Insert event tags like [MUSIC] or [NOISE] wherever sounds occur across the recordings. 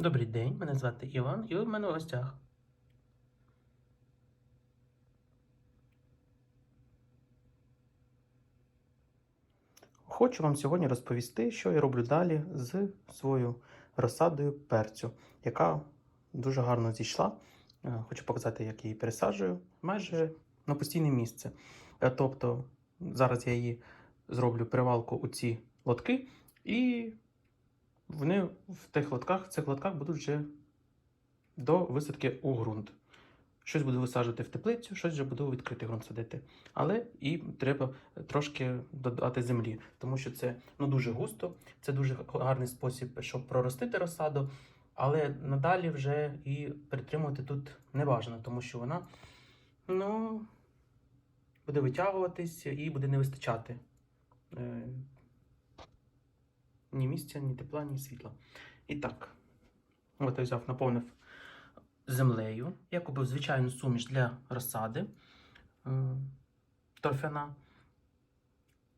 Добрий день, мене звати Іван, і ви в мене в гостях. Хочу вам сьогодні розповісти, що я роблю далі з своєю розсадою перцю, яка дуже гарно зійшла. Е, Хочу показати, як її пересаджую майже на постійне місце. Е, Тобто зараз я її зроблю привалку у ці лотки, і вони в тих лотках, в цих лотках будуть вже до висадки у ґрунт. Щось буду висаджувати в теплицю, щось вже буду відкритий ґрунт садити. Але і треба трошки додати землі, тому що це ну, дуже густо, це дуже гарний спосіб, щоб проростити розсаду. Але надалі вже і перетримувати тут не бажано, тому що вона ну, буде витягуватись і буде не вистачати. Ні місця, ні тепла, ні світла. І так, от я взяв, наповнив землею, як робив звичайну суміш для розсади е, торфяна.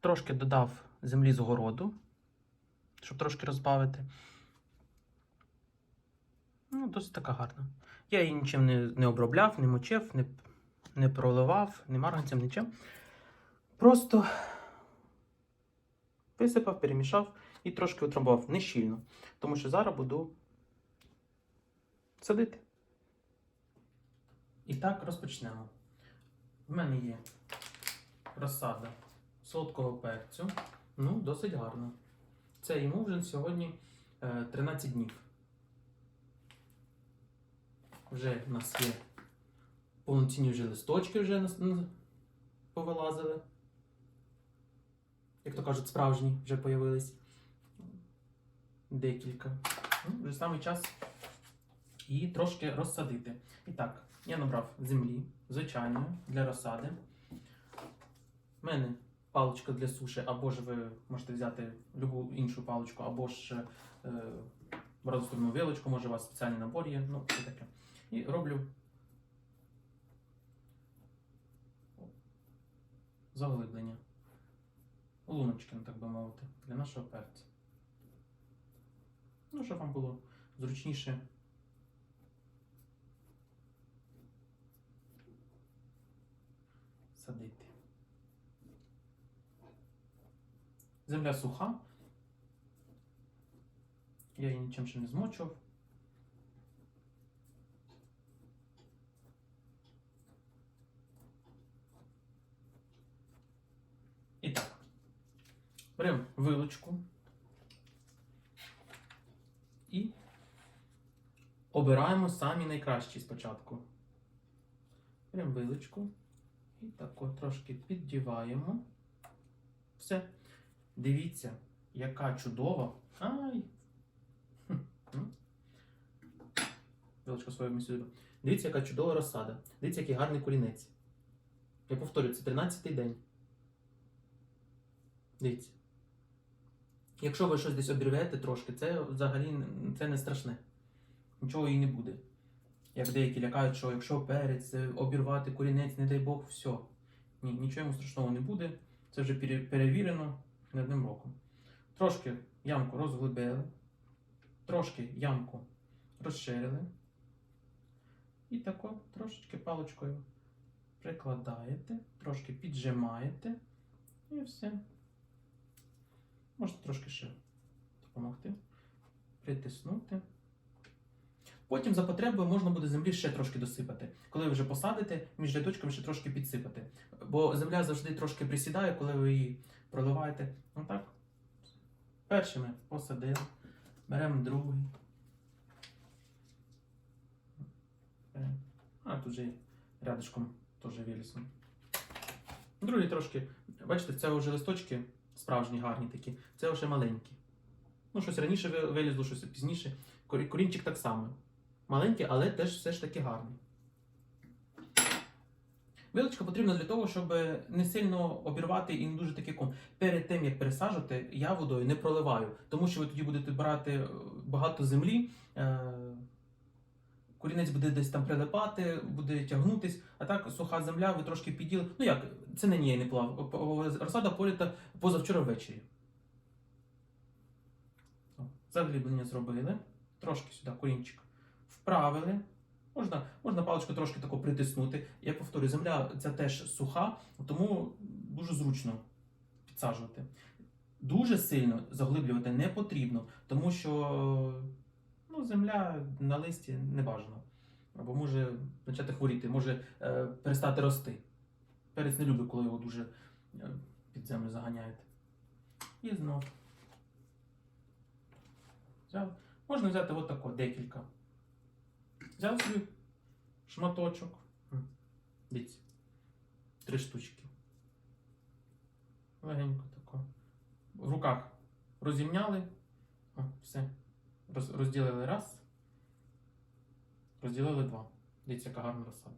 Трошки додав землі з городу, щоб трошки розбавити. Ну, досить така гарна. Я її нічим не, не обробляв, не мочив, не, не проливав, не марганцем, нічим. Просто висипав, перемішав і трошки утрамбував не щільно, тому що зараз буду садити. І так розпочнемо. В мене є розсада солодкого перцю. Ну, досить гарно. Це йому вже сьогодні е, 13 днів. Вже в нас є повноцінні вже листочки вже повилазили. Як то кажуть, справжні вже появились. Декілька. Ну, вже саме час і трошки розсадити. І так, я набрав землі, звичайної, для розсади. У мене паличка для суші, або ж ви можете взяти любу іншу паличку, або ж е, розставну вилочку, може у вас спеціальний набор є, ну, це таке. І роблю заглиблення. Луночки, так би мовити, для нашого перця. Ну, щоб вам було зручніше садити. Земля суха. Я її нічим ще не змочував. І так. Беремо вилочку і обираємо самі найкращі спочатку. Беремо вилочку і так от трошки піддіваємо. Все. Дивіться, яка чудова. Ай! Вилочку свою місію. Дивіться, яка чудова розсада. Дивіться, який гарний корінець. Я повторюю, це 13-й день. Дивіться. Якщо ви щось десь обірвете трошки, це взагалі це не страшне. Нічого і не буде. Як деякі лякають, що якщо перець е, обірвати корінець, не дай Бог, все. Ні, нічого йому страшного не буде. Це вже перевірено не одним роком. Трошки ямку розглибили, трошки ямку розширили. І так трошечки паличкою прикладаєте, трошки піджимаєте і все. Можете трошки ще допомогти, притиснути. Потім за потребою можна буде землі ще трошки досипати. Коли ви вже посадите, між рядочками ще трошки підсипати. Бо земля завжди трошки присідає, коли ви її проливаєте. Отак. Перший ми посадили. Беремо другий. А, тут же рядочком теж вилізно. Другий трошки. Бачите, це вже листочки справжні, гарні такі. Це вже маленькі. Ну, щось раніше вилізло, щось пізніше. Корінчик так само. Маленький, але теж все ж таки гарний. Вилочка потрібна для того, щоб не сильно обірвати і не дуже такий ком. Перед тим, як пересаджувати, я водою не проливаю, тому що ви тоді будете брати е, багато землі, е, корінець буде десь там прилипати, буде тягнутись, а так суха земля, ви трошки піділи. Ну як, це не ні, не плав. Розсада політа позавчора ввечері. О, Загліблення зробили. трошки сюди корінчик вправили. Можна, можна паличку трошки тако притиснути. Я повторюю, земля ця теж суха, тому дуже зручно підсаджувати. Дуже сильно заглиблювати не потрібно, тому що ну, земля на листі не бажано. Або може почати хворіти, може е, перестати рости. Перець не любить, коли його дуже е, під землю заганяють. І знов. Взяв. Можна взяти отако, декілька. Взяв собі шматочок. Дивіться. Три штучки. Легенько тако. В руках розімняли. О, все. Роз, розділили раз. Розділили два. Дивіться, яка гарна розсада.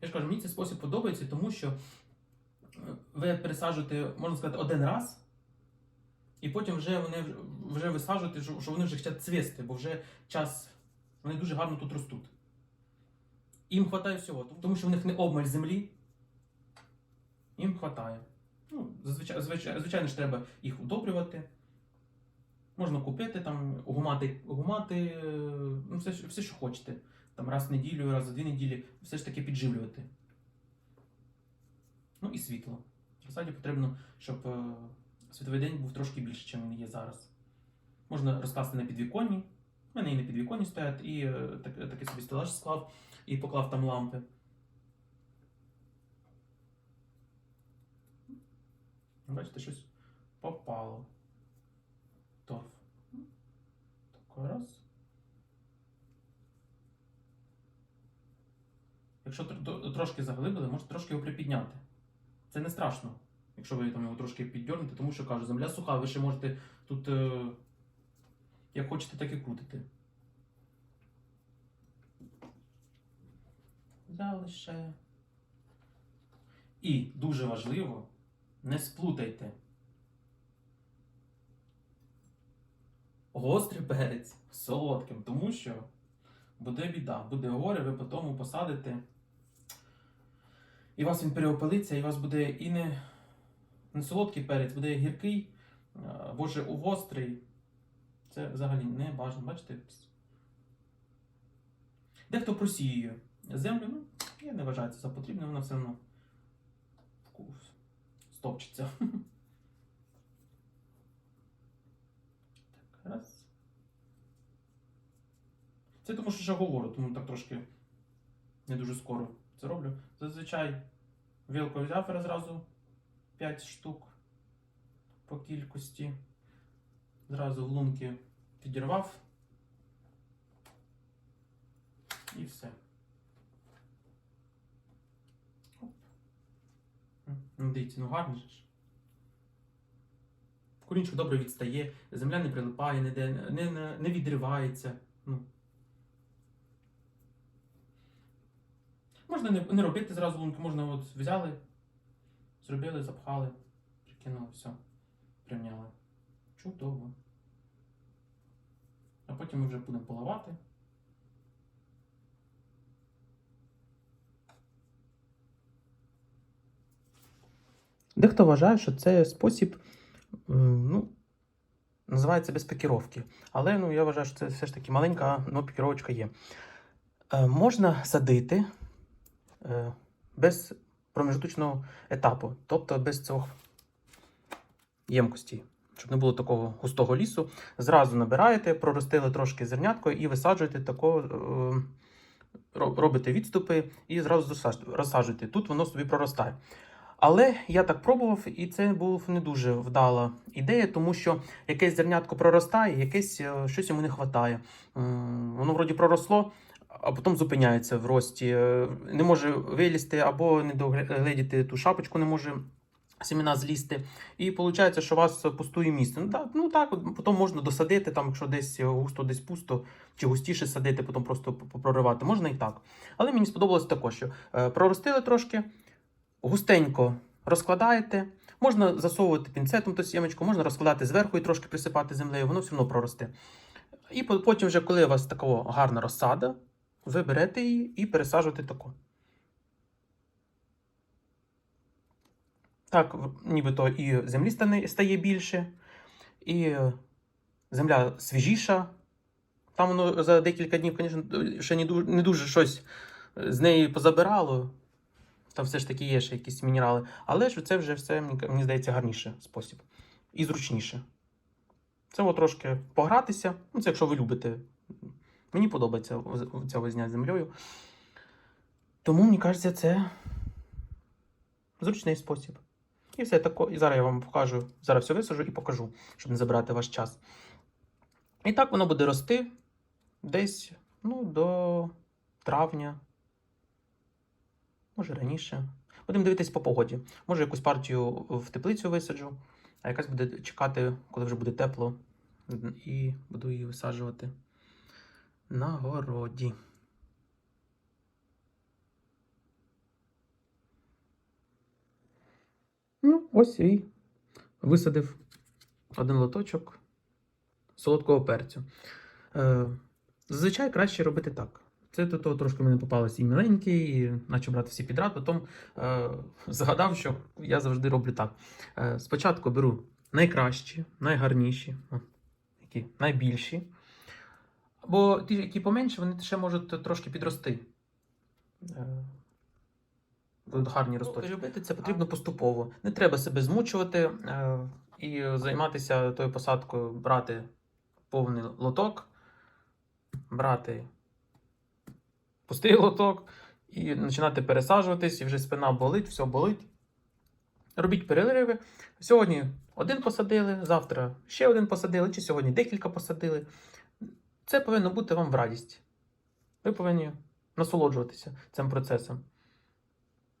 Я ж кажу, мені цей спосіб подобається, тому що е, ви пересаджуєте, можна сказати, один раз, і потім вже вони вже- висаджуєте, що вони вже хочуть цвісти, бо вже час, вони дуже гарно тут ростуть. Їм вистачає всього, тому- що в них не обмаль землі. Їм вистачає. Ну, звичайно, звичайно ж треба їх удобрювати. Можна купити там, гумати, гумати е, ну, все, все, що хочете. Там раз в неділю, раз за дві неділі, все ж таки підживлювати. Ну і світло. В розсаді потрібно, щоб е, світовий день був трошки більше, ніж він є зараз. Можна розкласти на підвіконні. У мене і на підвіконні стоять, і е, так, такий собі стелаж склав і поклав там лампи. Бачите, щось попало. Торф. Такий раз. Якщо тр- тр- трошки заглибили, можете трошки його припідняти. Це не страшно, якщо ви там його трошки піддернете, тому що кажу, земля суха, ви ще можете тут е, як хочете, так і крутити. Взяли. І дуже важливо, не сплутайте. Гострий перець солодким, тому що буде біда, буде горе, ви потім посадите. І вас він переопилиться, і у вас буде і не, не солодкий перець, буде гіркий, або ж гострий. Це взагалі не бажано, бачите? Дехто просіює землю, ну, я не вважаю це за потрібне, вона все одно стопчеться. [LAUGHS] Так, раз. Це тому, що ще говорю, тому так трошки не дуже скоро це роблю. Зазвичай вілкою взяв зразу 5 штук по кількості. Зразу в лунки підірвав. І все. Оп. Дивіться, ну гарно ж. Корінчик добре відстає, земля не прилипає, ніде, не, не, не відривається. Ну. Можна не, не робити зразу лунки, можна от взяли, зробили, запхали, прикинули, все, прийняли. Чудово. А потім ми вже будемо поливати. Дехто вважає, що це спосіб, ну, називається без пікіровки. Але ну, я вважаю, що це все ж таки маленька ну, пікіровочка є. Е, можна садити е, без промежуточного етапу, тобто без цього ємкості, щоб не було такого густого лісу. Зразу набираєте, проростили трошки зернятко і висаджуєте тако, е, робите відступи і зразу розсаджуєте. Тут воно собі проростає. Але я так пробував, і це була не дуже вдала ідея, тому що якесь зернятко проростає, якесь е, щось йому не вистачає. Воно вроді проросло, а потім зупиняється в рості. е, Не може вилізти або не догледіти ту шапочку, не може сімена злізти. І виходить, що у вас пустує місце. Ну так, ну так, потім можна досадити, там, якщо десь густо, десь пусто, чи густіше садити, потім просто проривати. Можна і так. Але мені сподобалось також, що е, проростили трошки, густенько розкладаєте. Можна засовувати пінцетом ту сімечку, можна розкладати зверху і трошки присипати землею, воно все одно проросте. І потім, вже, коли у вас така гарна розсада, ви берете її і пересаджуєте таку. Так, нібито і землі стає більше, і земля свіжіша. Там воно за декілька днів, звісно, ще не дуже, не дуже щось з неї позабирало. Там все ж таки є ще якісь мінерали. Але ж це вже все, мені, здається, гарніше спосіб. І зручніше. Це от трошки погратися. Ну, це якщо ви любите. Мені подобається ця возня з землею. Тому, мені кажеться, це зручний спосіб. І все тако. І зараз я вам покажу, зараз все висажу і покажу, щоб не забирати ваш час. І так воно буде рости десь ну, до травня, може раніше. Будемо дивитись по погоді. Може, якусь партію в теплицю висаджу, а якась буде чекати, коли вже буде тепло, і буду її висаджувати на городі. Ну, ось і висадив один лоточок солодкого перцю. Е, зазвичай краще робити так. Це до того трошки мені попалось і міленький, і почав брати всі підряд. Потім е, [LAUGHS] згадав, що я завжди роблю так. Е, спочатку беру найкращі, найгарніші, які найбільші. Бо ті, які поменше, вони ще можуть трошки підрости. Е, будуть гарні ростуть. Робити це потрібно поступово. Не треба себе змучувати е, і займатися тою посадкою, брати повний лоток, брати пустий лоток і починати пересаджуватись, і вже спина болить, все болить. Робіть перериви. Сьогодні один посадили, завтра ще один посадили, чи сьогодні декілька посадили. Це повинно бути вам в радість. Ви повинні насолоджуватися цим процесом.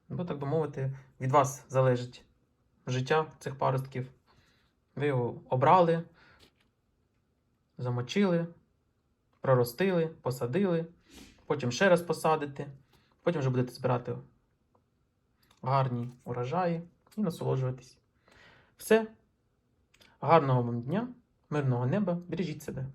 Бо, так би мовити, від вас залежить життя цих паростків. Ви його обрали, замочили, проростили, посадили, потім ще раз посадите, потім вже будете збирати гарні урожаї і насолоджуватись. Все. Гарного вам дня, мирного неба, бережіть себе.